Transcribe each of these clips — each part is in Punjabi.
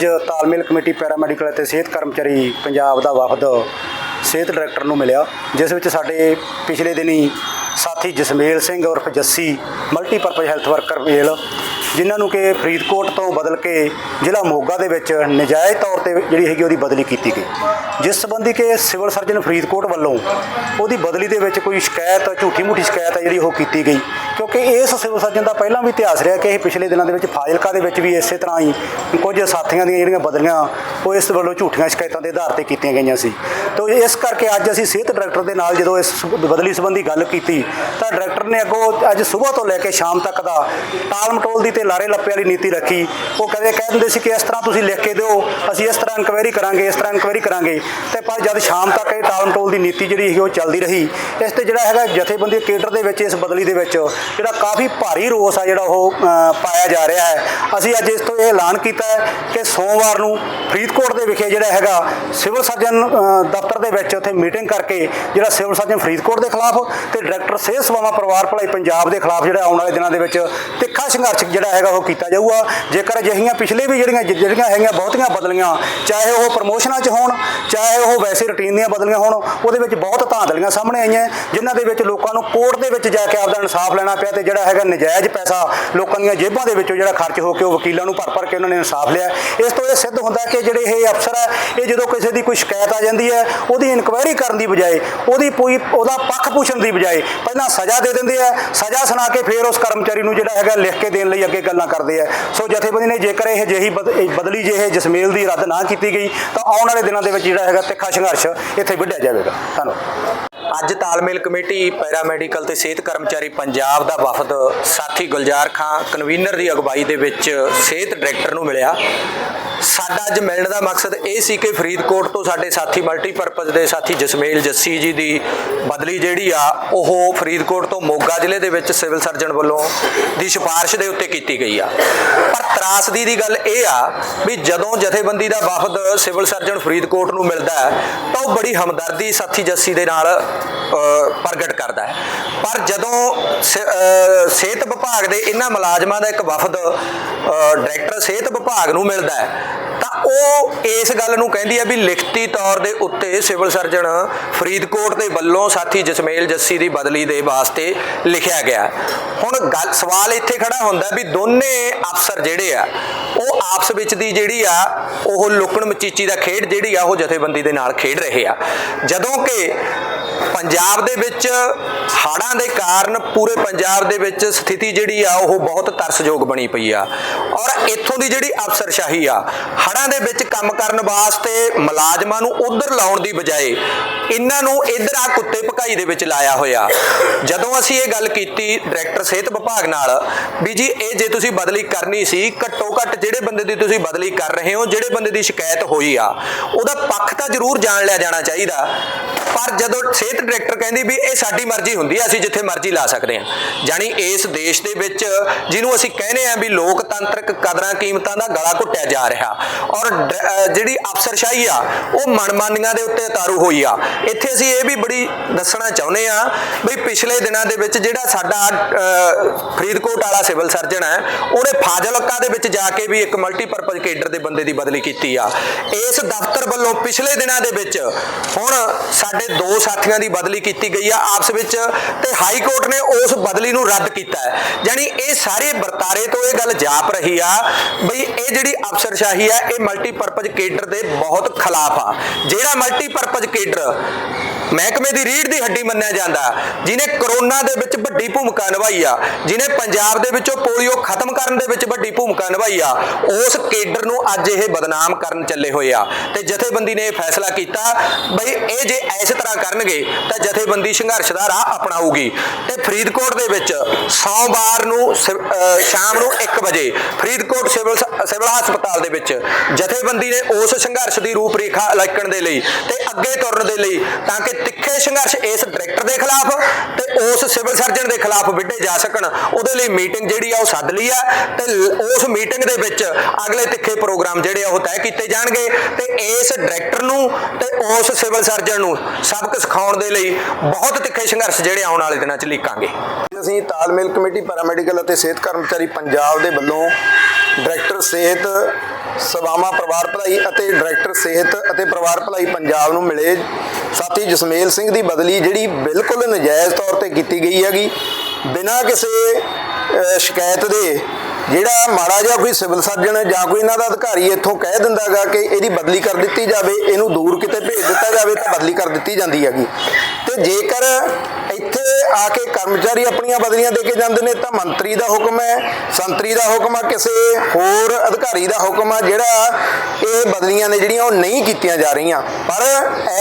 ਅੱਜ ਤਾਲਮੇਲ ਕਮੇਟੀ ਪੈਰਾਮੈਡੀਕਲ ਅਤੇ ਸਿਹਤ ਕਰਮਚਾਰੀ ਪੰਜਾਬ ਦਾ ਵਫਦ ਸਿਹਤ ਡਾਇਰੈਕਟਰ ਨੂੰ ਮਿਲਿਆ, ਜਿਸ ਵਿੱਚ ਸਾਡੇ ਪਿਛਲੇ ਦਿਨੀ ਸਾਥੀ ਜਸਮੇਲ ਸਿੰਘ ਉਰਫ Jassi, multipurpose health worker male ਜਿਨ੍ਹਾਂ ਨੂੰ ਕਿ ਫਰੀਦਕੋਟ ਤੋਂ ਬਦਲ ਕੇ ਜ਼ਿਲ੍ਹਾ ਮੋਗਾ ਦੇ ਵਿੱਚ ਨਜਾਇਜ਼ ਤੌਰ ਤੇ ਜਿਹੜੀ ਹੈਗੀ ਉਹਦੀ ਬਦਲੀ ਕੀਤੀ ਗਈ। ਜਿਸ ਸੰਬੰਧੀ ਕਿ ਸਿਵਲ ਸਰਜਨ ਫਰੀਦਕੋਟ ਵੱਲੋਂ ਉਹਦੀ ਬਦਲੀ ਦੇ ਵਿੱਚ ਕੋਈ ਸ਼ਿਕਾਇਤ, ਝੂਠੀ ਮੂਠੀ ਸ਼ਿਕਾਇਤ ਹੈ ਜਿਹੜੀ ਉਹ ਕੀਤੀ ਗਈ। ਕਿਉਂਕਿ ਇਸ ਸਿਵਲ ਸਰਜਨ ਦਾ ਪਹਿਲਾਂ ਵੀ ਇਤਿਹਾਸ ਰਿਹਾ ਕਿ ਇਹ ਪਿਛਲੇ ਦਿਨਾਂ ਦੇ ਵਿੱਚ ਫਾਜ਼ਿਲਕਾ ਦੇ ਵਿੱਚ ਵੀ ਇਸੇ ਤਰ੍ਹਾਂ ਹੀ ਕੁਝ ਸਾਥੀਆਂ ਦੀਆਂ ਜਿਹੜੀਆਂ ਬਦਲੀਆਂ, ਉਹ ਇਸ ਵੱਲੋਂ ਝੂਠੀਆਂ ਸ਼ਿਕਾਇਤਾਂ ਦੇ ਆਧਾਰ ਤੇ ਕੀਤੀਆਂ ਗਈਆਂ ਸੀ। ਤੋਂ ਇਸ ਕਰਕੇ ਅੱਜ ਅਸੀਂ ਸਿਹਤ ਡਾਇਰੈਕਟਰ ਦੇ ਨਾਲ ਜਦੋਂ ਇਸ ਬਦਲੀ ਸੰਬੰਧੀ ਗੱਲ ਕੀਤੀ, ਤਾਂ ਡਾਇਰੈਕਟਰ ਨੇ ਅੱਗੋਂ ਅੱਜ ਸਵੇਰ ਤੋਂ ਲੈ ਕੇ ਸ਼ਾਮ ਤੱਕ ਦਾ ਟਾਲ ਮਟੋਲ ਦੀ ਤੇ ਲਾਰੇ ਲੱਪੇ ਵਾਲੀ ਨੀਤੀ ਰੱਖੀ। ਉਹ ਕਦੇ ਕਹਿ ਦਿੰਦੇ ਸੀ ਕਿ ਇਸ ਤਰ੍ਹਾਂ ਤੁਸੀਂ ਲਿਖ ਕੇ ਦਿਓ, ਅਸੀਂ ਇਸ ਤਰ੍ਹਾਂ ਇਨਕੁਆਇਰੀ ਕਰਾਂਗੇ, ਇਸ ਤਰ੍ਹਾਂ ਇਨਕੁਆਇਰੀ ਕਰਾਂਗੇ। ਤੇ ਪਰ ਜਦ ਸ਼ਾਮ ਤੱਕ ਇਹ ਟਾਲ ਟੋਲ ਦੀ ਨੀਤੀ ਜਿਹੜੀ ਹੈਗੀ ਉਹ ਚੱਲਦੀ ਰਹੀ। ਇਸ ਤੇ ਜਿਹੜਾ ਹੈਗਾ ਜਥੇਬੰਦੀ ਕੇਡਰ ਦੇ ਵਿੱਚ, ਇਸ ਬਦਲੀ ਦੇ ਵਿੱਚ, ਜਿਹੜਾ ਕਾਫੀ ਭਾਰੀ ਰੋਸ ਆ ਜਿਹੜਾ ਉਹ ਪਾਇਆ ਜਾ ਰਿਹਾ ਹੈ। ਅਸੀਂ ਅੱਜ ਇਸ ਤੋਂ ਇਹ ਐਲਾਨ ਕੀਤਾ ਹੈ ਕਿ ਸੋਮਵਾਰ ਨੂੰ ਫਰੀਦਕੋਟ ਦੇ ਵਿਖੇ ਜਿਹੜਾ ਹੈਗਾ ਸਿਵਲ ਸਰਜਨ ਦਫ਼ਤਰ ਦੇ ਵਿੱਚ ਉੱਥੇ ਮੀਟਿੰਗ ਕਰਕੇ ਜਿਹੜਾ ਸਿਵਲ ਸਰਜਨ ਫਰੀਦਕੋਟ ਦੇ ਖਿਲਾਫ ਤੇ ਡਾਇਰੈਕਟਰ ਸਿਹਤ ਸੇਵਾਵਾਂ ਪਰਿਵਾਰ ਭਲਾਈ ਪੰਜਾਬ ਦੇ ਖਿਲਾਫ ਜਿਹੜਾ ਆਉਣ ਵਾਲੇ ਦਿਨਾਂ ਦੇ ਵਿੱਚ ਤਿੱਖਾ ਸੰਘਰਸ਼ ਜਿਹੜਾ ਹੈਗਾ, ਉਹ ਕੀਤਾ ਜਾਊਗਾ। ਜੇਕਰ ਅਜਿਹੀਆਂ ਪਿਛਲੇ ਵੀ ਜਿਹੜੀਆਂ ਜਿਹੜੀਆਂ ਹੈਗੀਆਂ ਬਹੁਤੀਆਂ ਬਦਲੀਆਂ, ਚਾਹੇ ਉਹ ਪ੍ਰਮੋਸ਼ਨਾਂ 'ਚ ਹੋਣ, ਚਾਹੇ ਉਹ ਵੈਸੇ ਰੁਟੀਨ ਦੀਆਂ ਬਦਲੀਆਂ ਹੋਣ, ਉਹਦੇ ਵਿੱਚ ਬਹੁਤ ਧਾਂਦਲੀਆਂ ਸਾਹਮਣੇ ਆਈਆਂ, ਜਿਨ੍ਹਾਂ ਦੇ ਵਿੱਚ ਲੋਕਾਂ ਨੂੰ ਕੋਰਟ ਦੇ ਵਿੱਚ ਜਾ ਕੇ ਆਪਦਾ ਇਨਸਾਫ ਲੈਣਾ ਪਿਆ ਤੇ ਜਿਹੜਾ ਹੈਗਾ ਨਜਾਇਜ਼ ਪੈਸਾ ਲੋਕਾਂ ਦੀਆਂ ਜੇਬਾਂ ਦੇ ਵਿੱਚੋਂ ਜਿਹੜਾ ਖਰਚ ਹੋ ਕੇ ਉਹ ਵਕੀਲਾਂ ਨੂੰ ਭਰ ਭਰ ਕੇ ਉਹਨਾਂ ਨੇ ਇਨਸਾਫ ਲਿਆ। ਇਸ ਤੋਂ ਇਹ ਸਿੱਧ ਹੁੰਦਾ ਕਿ ਜਿਹੜੇ ਇਹ ਅਫਸਰ ਹੈ, ਇਹ ਜਦੋਂ ਕਿਸੇ ਦੀ ਕੋਈ ਸ਼ਿਕਾਇਤ ਆ ਜਾਂਦੀ ਹੈ, ਉਹਦੀ ਇਨਕੁਆਇਰੀ ਕਰਨ ਦੀ ਬਜਾਏ, ਉਹਦੀ ਕੋਈ ਉਹਦਾ ਪੱਖ ਪੁੱਛਣ ਦੀ ਬਜਾਏ ਪਹਿਲਾਂ ਸਜ਼ਾ ਦੇ ਦਿੰਦੇ ਆ, ਸਜ਼ਾ ਸੁਣਾ ਕੇ ਫਿਰ ਉਸ ਕਰਮਚਾਰੀ ਨੂੰ ਜਿਹੜਾ ਹੈਗਾ ਲਿਖ ਕੇ ਦੇਣ ਲਈ ਅੱਗੇ ਗੱਲਾਂ ਕਰਦੇ ਆ। ਸੋ ਜਥੇਬੰਦੀ ਨੇ ਜੇਕਰ ਇਹ ਜਿਹੀ ਬਦਲੀ ਜੇ ਇਹ ਜਸਮੇਲ ਦੀ ਰੱਦ ਨਾ ਕੀਤੀ ਗਈ, ਤਾਂ ਆਉਣ ਵਾਲੇ ਦਿਨਾਂ ਦੇ ਵਿੱਚ ਜਿਹੜਾ ਹੈਗਾ ਤਿੱਖਾ ਸੰਘਰਸ਼ ਇੱਥੇ ਵਿੱਢਿਆ ਜਾਵੇਗਾ। ਧੰਨਵਾਦ। ਅੱਜ ਤਾਲਮੇਲ ਕਮੇਟੀ, ਪੈਰਾਮੈਡੀਕਲ ਤੇ ਸਿਹਤ ਕਰਮਚਾਰੀ ਪੰਜਾਬ ਦਾ ਵਫਦ ਸਾਥੀ ਗੁਲਜ਼ਾਰ ਖਾਂ, ਕਨਵੀਨਰ ਦੀ ਅਗਵਾਈ ਦੇ ਵਿੱਚ ਸਿਹਤ ਡਾਇਰੈਕਟਰ ਨੂੰ ਮਿਲਿਆ। ਸਾਡਾ ਅੱਜ ਮਿਲਣ ਦਾ ਮਕਸਦ ਇਹ ਸੀ ਕਿ ਫਰੀਦਕੋਟ ਤੋਂ ਸਾਡੇ ਸਾਥੀ ਮਲਟੀਪਰਪਸ ਦੇ ਸਾਥੀ ਜਸਮੇਲ ਜੱਸੀ ਜੀ ਦੀ ਬਦਲੀ ਜਿਹੜੀ ਆ, ਉਹ ਫਰੀਦਕੋਟ ਤੋਂ ਮੋਗਾ ਜ਼ਿਲ੍ਹੇ ਦੇ ਵਿੱਚ ਸਿਵਲ ਸਰਜਨ ਵੱਲੋਂ ਦੀ ਸਿਫਾਰਿਸ਼ ਦੇ ਉੱਤੇ ਕੀਤੀ ਗਈ ਆ। ਪਰ ਤਰਾਸਦੀ ਦੀ ਗੱਲ ਇਹ ਆ ਵੀ ਜਦੋਂ ਜਥੇਬੰਦੀ ਦਾ ਵਫਦ ਸਿਵਲ ਸਰਜਨ ਫਰੀਦਕੋਟ ਨੂੰ ਮਿਲਦਾ ਹੈ, ਤਾਂ ਉਹ ਬੜੀ ਹਮਦਰਦੀ ਸਾਥੀ ਜੱਸੀ ਦੇ ਨਾਲ ਪ੍ਰਗਟ ਕਰਦਾ ਹੈ। ਪਰ ਜਦੋਂ ਸ- ਸਿਹਤ ਵਿਭਾਗ ਦੇ ਇਹਨਾਂ ਮੁਲਾਜ਼ਮਾਂ ਦਾ ਇੱਕ ਵਫਦ ਡਾਇਰੈਕਟਰ ਸਿਹਤ ਵਿਭਾਗ ਨੂੰ ਮਿਲਦਾ ਹੈ ਤਾਂ ਉਹ ਇਸ ਗੱਲ ਨੂੰ ਕਹਿੰਦੀ ਹੈ ਵੀ ਲਿਖਤੀ ਤੌਰ ਦੇ ਉੱਤੇ ਸਿਵਲ ਸਰਜਨ ਫਰੀਦਕੋਟ ਦੇ ਵੱਲੋਂ ਸਾਥੀ ਜਸਮੇਲ ਜੱਸੀ ਦੀ ਬਦਲੀ ਦੇ ਵਾਸਤੇ ਲਿਖਿਆ ਗਿਆ। ਹੁਣ ਗੱਲ, ਸਵਾਲ ਇੱਥੇ ਖੜਾ ਹੁੰਦਾ ਵੀ ਦੋਨੇ ਅਫਸਰ ਜਿਹੜੇ ਆ, ਉਹ ਆਪਸ ਵਿੱਚ ਦੀ ਜਿਹੜੀ ਆ, ਉਹ ਲੁਕਣ ਮਚੀਚੀ ਦਾ ਖੇਡ ਜਿਹੜੀ ਆ, ਉਹ ਜਥੇਬੰਦੀ ਦੇ ਨਾਲ ਖੇਡ ਰਹੇ ਆ। ਜਦੋਂ ਕਿ ਪੰਜਾਬ ਦੇ ਵਿੱਚ ਹੜ੍ਹਾਂ ਦੇ ਕਾਰਨ ਪੂਰੇ ਪੰਜਾਬ ਦੇ ਵਿੱਚ ਸਥਿਤੀ ਜਿਹੜੀ ਆ, ਉਹ ਬਹੁਤ ਤਰਸਯੋਗ ਬਣੀ ਪਈ ਆ। ਔਰ ਇੱਥੋਂ ਦੀ ਜਿਹੜੀ ਅਫਸਰਸ਼ਾਹੀ ਆ, ਹੜ੍ਹਾਂ ਦੇ ਵਿੱਚ ਕੰਮ ਕਰਨ ਵਾਸਤੇ ਮੁਲਾਜ਼ਮਾਂ ਨੂੰ ਉਧਰ ਲਾਉਣ ਦੀ ਬਜਾਏ ਇਹਨਾਂ ਨੂੰ ਇਧਰ ਆ ਕੁੱਤੇ ਭਕਾਈ ਦੇ ਵਿੱਚ ਲਾਇਆ ਹੋਇਆ। ਜਦੋਂ ਅਸੀਂ ਇਹ ਗੱਲ ਕੀਤੀ ਡਾਇਰੈਕਟਰ ਸਿਹਤ ਵਿਭਾਗ ਨਾਲ, ਵੀ ਜੀ ਇਹ ਜੇ ਤੁਸੀਂ ਬਦਲੀ ਕਰਨੀ ਸੀ, ਘੱਟੋ ਘੱਟ ਜਿਹੜੇ ਬੰਦੇ ਦੀ ਤੁਸੀਂ ਬਦਲੀ ਕਰ ਰਹੇ ਹੋ, ਜਿਹੜੇ ਬੰਦੇ ਦੀ ਸ਼ਿਕਾਇਤ ਹੋਈ ਆ, ਉਹਦਾ ਪੱਖ ਤਾਂ ਜ਼ਰੂਰ ਜਾਣ ਲਿਆ ਜਾਣਾ ਚਾਹੀਦਾ। ਪਰ ਜਦੋਂ ਸਿਹਤ ਡਾਇਰੈਕਟਰ ਕਹਿੰਦੀ ਵੀ ਇਹ ਸਾਡੀ ਮਰਜ਼ੀ ਹੁੰਦੀ ਆ, ਅਸੀਂ ਜਿੱਥੇ ਮਰਜ਼ੀ ਲਾ ਸਕਦੇ ਹਾਂ। ਜਾਨੀ ਇਸ ਦੇਸ਼ ਦੇ ਵਿੱਚ ਜਿਹਨੂੰ ਅਸੀਂ ਕਹਿੰਦੇ ਆ ਵੀ ਲੋਕਤੰਤਰਕ ਕਦਰਾਂ ਕੀਮਤਾਂ ਦਾ ਗਲਾ ਘੁੱਟਿਆ ਜਾ ਰਿਹਾ। ਔਰ ਜਿਹੜੀ ਅਫਸਰਸ਼ਾਹੀ ਆ ਉਹ ਮਨਮਾਨੀਆਂ ਦੇ ਉੱਤੇ ਤਾਰੂ ਹੋਈ ਆ। ਇੱਥੇ ਅਸੀਂ ਇਹ ਵੀ ਬੜੀ ਦੱਸਣਾ ਚਾਹੁੰਦੇ ਆ ਵੀ ਪਿਛਲੇ ਦਿਨਾਂ ਦੇ ਵਿੱਚ ਜਿਹੜਾ ਸਾਡਾ ਅਹ, ਫਰੀਦਕੋਟ ਵਾਲਾ ਸਿਵਲ ਸਰਜਨ ਹੈ ਉਹਨੇ ਫਾਜ਼ਿਲਕਾ ਦੇ ਵਿੱਚ ਜਾ ਕੇ ਵੀ ਇੱਕ ਮਲਟੀਪਰਪਸ ਕੇਡਰ ਦੇ ਬੰਦੇ ਦੀ ਬਦਲੀ ਕੀਤੀ ਆ। ਇਸ ਦਫ਼ਤਰ ਵੱਲੋਂ ਪਿਛਲੇ ਦਿਨਾਂ ਦੇ ਵਿੱਚ ਹੁਣ ਸਾਡੇ ਦੋ ਸਾਥੀਆਂ ਦੀ ਬਦਲੀ ਕੀਤੀ ਗਈ ਆ ਆਪਸ ਵਿੱਚ ਤੇ ਹਾਈ ਕੋਰਟ ਨੇ ਉਸ ਬਦਲੀ ਨੂੰ ਰੱਦ ਕੀਤਾ ਹੈ। ਯਾਨੀ ਇਹ ਸਾਰੇ ਵਰਤਾਰੇ ਤੋਂ ਇਹ ਗੱਲ ਜਾਪ ਰਹੀ ਆ। ਬਈ ਇਹ ਜਿਹੜੀ ਅਫਸਰਸ਼ਾਹੀ ਆ, ਇਹ ਮਲਟੀਪਰਪਸ ਕੇਡਰ ਦੇ ਬਹੁਤ ਖਿਲਾਫ ਆ। ਜਿਹੜਾ ਮਲਟੀਪਰਪਸ ਕੇਡਰ ਮਹਿਕਮੇ ਦੀ ਰੀੜ ਦੀ ਹੱਡੀ ਮੰਨਿਆ ਜਾਂਦਾ ਜਿਨੇ ਕਰੋਨਾ ਦੇ ਵਿੱਚ ਵੱਡੀ ਭੂਮਿਕਾ ਨਿਭਾਈ ਆ ਜਿਨੇ ਪੰਜਾਬ ਦੇ ਵਿੱਚੋਂ ਪੋਲੀਓ ਖਤਮ ਕਰਨ ਦੇ ਵਿੱਚ ਵੱਡੀ ਭੂਮਿਕਾ ਨਿਭਾਈ ਆ, ਉਸ ਕੇਡਰ ਨੂੰ ਅੱਜ ਇਹ ਬਦਨਾਮ ਕਰਨ ਚੱਲੇ ਹੋਏ ਆ। ਤੇ ਜਥੇਬੰਦੀ ਨੇ ਇਹ ਫੈਸਲਾ ਕੀਤਾ, ਬਈ ਇਹ ਜੇ ਇਸ ਤਰ੍ਹਾਂ ਕਰਨਗੇ, ਤਾਂ ਜਥੇਬੰਦੀ ਸੰਘਰਸ਼ ਦਾ ਰਾਹ ਅਪਣਾਊਗੀ। ਫਰੀਦਕੋਟ ਦੇ ਵਿੱਚ ਸੋਮਵਾਰ ਨੂੰ ਸਿਵ- ਸ਼ਾਮ ਨੂੰ 1 ਵਜੇ ਫਰੀਦਕੋਟ ਸਿਵਲ ਸਿਵਲ ਹਸਪਤਾਲ ਦੇ ਵਿੱਚ ਜਥੇਬੰਦੀ ਨੇ ਉਸ ਸੰਘਰਸ਼ ਦੀ ਰੂਪਰੇਖਾ ਲਿਖਣ ਦੇ ਲਈ ਤੇ ਅੱਗੇ ਤੁਰਨ ਦੇ ਲਈ ਤਾਂ ਕਿ ਤਿੱਖੇ ਸੰਘਰਸ਼ ਇਸ ਡਾਇਰੈਕਟਰ ਦੇ ਖਿਲਾਫ ਤੇ ਉਸ ਸਿਵਲ ਸਰਜਨ ਦੇ ਖਿਲਾਫ ਵਿੱਢੇ ਜਾ ਸਕਣ, ਉਹਦੇ ਲਈ ਮੀਟਿੰਗ ਜਿਹੜੀ ਆ ਉਹ ਸੱਦ ਲਈ ਆ ਤੇ ਉਸ ਮੀਟਿੰਗ ਦੇ ਵਿੱਚ ਅਗਲੇ ਤਿੱਖੇ ਪ੍ਰੋਗਰਾਮ ਜਿਹੜੇ ਆ ਉਹ ਤੈਅ ਕੀਤੇ ਜਾਣਗੇ ਤੇ ਇਸ ਡਾਇਰੈਕਟਰ ਨੂੰ ਤੇ ਉਸ ਸਿਵਲ ਸਰਜਨ ਨੂੰ ਸਬਕ ਸਿਖਾਉਣ ਦੇ ਲਈ ਬਹੁਤ ਤਿੱਖੇ ਸੰਘਰਸ਼ ਜਿਹੜੇ ਆਉਣ ਵਾਲੇ ਦਿਨਾਂ 'ਚ ਲੀਕਾਂਗੇ ਅਸੀਂ ਤਾਲਮੇਲ ਕਮੇਟੀ ਪੈਰਾਮੈਡੀਕਲ ਅਤੇ ਸਿਹਤ ਕਰਮਚਾਰੀ ਪੰਜਾਬ ਦੇ ਵੱਲੋਂ ਡਾਇਰੈਕਟਰ ਸਿਹਤ, ਸੇਵਾਵਾਂ ਪਰਿਵਾਰ ਭਲਾਈ ਅਤੇ ਡਾਇਰੈਕਟਰ ਸਿਹਤ ਅਤੇ ਪਰਿਵਾਰ ਭਲਾਈ ਪੰਜਾਬ ਨੂੰ ਮਿਲੇ। ਸਾਥੀ ਜਸਮੇਲ ਸਿੰਘ ਦੀ ਬਦਲੀ ਜਿਹੜੀ ਬਿਲਕੁਲ ਨਜਾਇਜ਼ ਤੌਰ ਤੇ ਕੀਤੀ ਗਈ ਹੈਗੀ, ਬਿਨਾਂ ਕਿਸੇ ਸ਼ਿਕਾਇਤ ਦੇ, ਜਿਹੜਾ ਮਾੜਾ ਜਿਹਾ ਕੋਈ ਸਿਵਲ ਸਰਜਨ ਜਾਂ ਕੋਈ ਇਹਨਾਂ ਦਾ ਅਧਿਕਾਰੀ ਇੱਥੋਂ ਕਹਿ ਦਿੰਦਾਗਾ ਕਿ ਇਹਦੀ ਬਦਲੀ ਕਰ ਦਿੱਤੀ ਜਾਵੇ, ਇਹਨੂੰ ਦੂਰ ਕਿਤੇ ਭੇਜ ਦਿੱਤਾ ਜਾਵੇ ਤਾਂ ਬਦਲੀ ਕਰ ਦਿੱਤੀ ਜਾਂਦੀ ਹੈਗੀ। ਤੇ ਜੇਕਰ ਇੱਥੇ ਆ ਕੇ ਕਰਮਚਾਰੀ ਆਪਣੀਆਂ ਬਦਲੀਆਂ ਦੇ ਕੇ ਜਾਂਦੇ ਨੇ, ਤਾਂ ਮੰਤਰੀ ਦਾ ਹੁਕਮ ਹੈ, ਸੰਤਰੀ ਦਾ ਹੁਕਮ ਹੈ ਕਿਸੇ ਹੋਰ ਅਧਿਕਾਰੀ ਦਾ ਹੁਕਮ ਹੈ ਜਿਹੜਾ ਇਹ ਬਦਲੀਆਂ ਨੇ ਜਿਹੜੀਆਂ ਉਹ ਨਹੀਂ ਕੀਤੀਆਂ ਜਾ ਰਹੀਆਂ। ਪਰ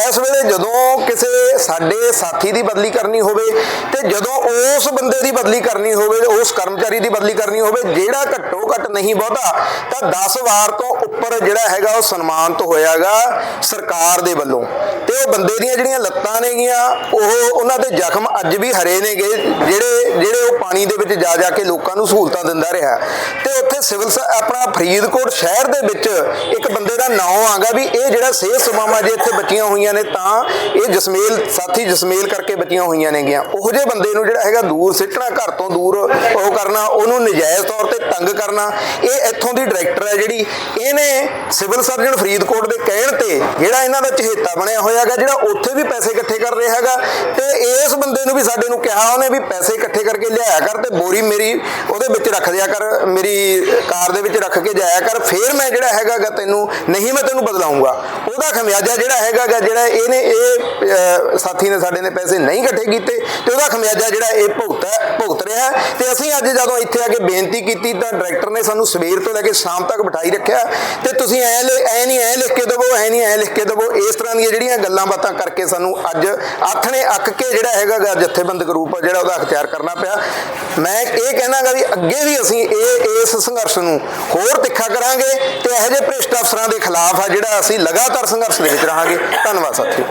ਇਸ ਵੇਲੇ ਜਦੋਂ ਕਿਸੇ ਸਾਡੇ ਸਾਥੀ ਦੀ ਬਦਲੀ ਕਰਨੀ ਹੋਵੇ ਤੇ ਜਦੋਂ ਉਸ ਬੰਦੇ ਦੀ ਬਦਲੀ ਕਰਨੀ ਹੋਵੇ, ਉਸ ਕਰਮਚਾਰੀ ਦੀ ਬਦਲੀ ਕਰਨੀ ਹੋਵੇ, ਜਿਹੜਾ ਘੱਟੋ ਘੱਟ ਨਹੀਂ ਬਹੁਤਾ, ਤਾਂ 10 ਵਾਰ ਤੋਂ ਉੱਪਰ ਜਿਹੜਾ ਹੈਗਾ ਉਹ ਸਨਮਾਨਿਤ ਹੋਇਆਗਾ ਸਰਕਾਰ ਦੇ ਵੱਲੋਂ। ਤੇ ਉਹ ਬੰਦੇ ਦੀਆਂ ਜਿਹੜੀਆਂ ਲੱਤਾਂ ਨੇਗੀਆਂ, ਉਹ ਉਹਨਾਂ ਦੇ ਜ਼ਖਮ ਅੱਜ ਵੀ ਹਰੇ ਨੇਗੇ, ਜਿਹੜੇ ਜਿਹੜੇ ਉਹ ਪਾਣੀ ਦੇ ਵਿੱਚ ਜਾ ਜਾ ਕੇ ਲੋਕਾਂ ਨੂੰ ਸਹੂਲਤਾਂ ਦਿੰਦਾ ਰਿਹਾ। ਤੇ ਉੱਥੇ ਸਿਵਲ ਸ- ਆਪਣਾ ਫਰੀਦਕੋਟ ਸ਼ਹਿਰ ਦੇ ਵਿੱਚ ਇੱਕ ਬੰਦੇ ਦਾ ਨਾਮ ਆਗਾ ਵੀ ਇਹ ਜਿਹੜਾ ਸਿਹਤ ਸੇਵਾਵਾਂ ਜੇ ਇੱਥੇ ਬਚੀਆਂ ਹੋਈਆਂ ਨੇ, ਤਾਂ ਇਹ ਜਸਮੇਲ, ਸਾਥੀ ਜਸਮੇਲ ਕਰਕੇ ਬਚੀਆਂ ਹੋਈਆਂ ਨੇਗੀਆਂ। ਉਹ ਜਿਹੇ ਬੰਦੇ ਨੂੰ ਜਿਹੜਾ ਹੈਗਾ ਦੂਰ ਸਿੱਟਣਾ, ਘਰ ਤੋਂ ਦੂਰ ਉਹ ਕਰਨਾ, ਉਹਨੂੰ ਨਜਾਇਜ਼ ਤੌਰ ਤੇ ਤੰਗ ਕਰਨਾ, ਇਹ ਇੱਥੋਂ ਦੀ ਡਾਇਰੈਕਟਰ ਹੈ ਜਿਹੜੀ, ਇਹਨੇ ਸਿਵਲ ਸਰਜਨ ਫਰੀਦਕੋਟ ਦੇ ਕਹਿਣ ਤੇ ਜਿਹੜਾ ਇਹਨਾਂ ਦਾ ਚਹੇਤਾ ਬਣਿਆ ਹੋਇਆ ਹੈਗਾ ਜਿਹੜਾ ਉੱਥੇ ਵੀ ਪੈਸੇ ਇਕੱਠੇ ਕਰ ਰਿਹਾ ਹੈਗਾ ਤੇ ਇਸ ਬੰਦੇ ਨੂੰ ਵੀ ਸਾਡੇ ਨੂੰ ਕਿਹਾ ਉਹਨੇ ਵੀ ਪੈਸੇ ਇਕੱਠੇ ਕਰਕੇ ਲਿਆਇਆ ਕਰ ਤੇ ਬੋਰੀ ਮੇਰੀ ਉਹਦੇ ਵਿੱਚ ਰੱਖ ਦਿਆ ਕਰ, ਮੇਰੀ ਕਾਰ ਦੇ ਵਿੱਚ ਰੱਖ ਕੇ ਜਾਇਆ ਕਰ, ਫੇਰ ਮੈਂ ਜਿਹੜਾ ਹੈਗਾਗਾ ਤੈਨੂੰ, ਨਹੀਂ ਮੈਂ ਤੈਨੂੰ ਬਦਲਾਉਂਗਾ। ਉਹਦਾ ਖਮਿਆਜਾ ਜਿਹੜਾ ਹੈਗਾਗਾ ਜਿਹੜਾ ਇਹਨੇ ਇਹ ਸਾਥੀ ਨੇ ਸਾਡੇ ਨੇ ਪੈਸੇ ਨਹੀਂ ਇਕੱਠੇ ਕੀਤੇ ਤੇ ਉਹਦਾ ਖਮਿਆਜਾ ਜਿਹੜਾ ਇਹ ਭੁਗਤ ਭੁਗਤ ਰਿਹਾ ਤੇ ਅਸੀਂ ਅੱਜ ਜਦੋਂ ਇੱਥੇ ਆ ਕੇ ਬੇਨਤੀ ਕੀਤੀ ਤਾਂ ਡਾਇਰੈਕਟਰ ਨੇ ਸਾਨੂੰ ਸਵੇਰ ਤੋਂ ਲੈ ਕੇ ਸ਼ਾਮ ਤੱਕ ਬਿਠਾਈ ਰੱਖਿਆ ਤੇ ਤੁਸੀਂ ਐ ਐ ਨਹੀਂ ਐ ਲਿਖ ਕੇ ਦੇਵੋ, ਐ ਨਹੀਂ ਐ ਲਿਖ ਕੇ ਦੇਵੋ, ਇਸ ਤਰ੍ਹਾਂ ਦੀਆਂ ਜਿਹੜੀਆਂ ਗੱਲਾਂ ਬਾਤਾਂ ਕਰਕੇ ਸਾਨੂੰ ਅੱਜ ਆਥਣੇ ਅੱਕ ਕੇ ਜਿਹੜਾ ਹੈਗਾ ਜਥੇਬੰਦਕ ਰੂਪ ਆ, ਜਿਹੜਾ ਉਹਦਾ ਅਖਤਿਆਰ ਕਰਨਾ ਪਿਆ। ਮੈਂ ਇਹ ਕਹਿਣਾਗਾ ਵੀ ਅੱਗੇ ਵੀ ਅਸੀਂ ਇਹ, ਇਸ ਸੰਘਰਸ਼ ਨੂੰ ਹੋਰ ਤਿੱਖਾ ਕਰਾਂਗੇ ਤੇ ਇਹੋ ਜਿਹੇ ਭ੍ਰਿਸ਼ਟ ਅਫਸਰਾਂ ਦੇ ਖਿਲਾਫ ਆ ਜਿਹੜਾ ਅਸੀਂ ਲਗਾਤਾਰ ਸੰਘਰਸ਼ ਦੇ ਵਿੱਚ ਰਹਾਂਗੇ। ਧੰਨਵਾਦ ਸਾਥੀਓ।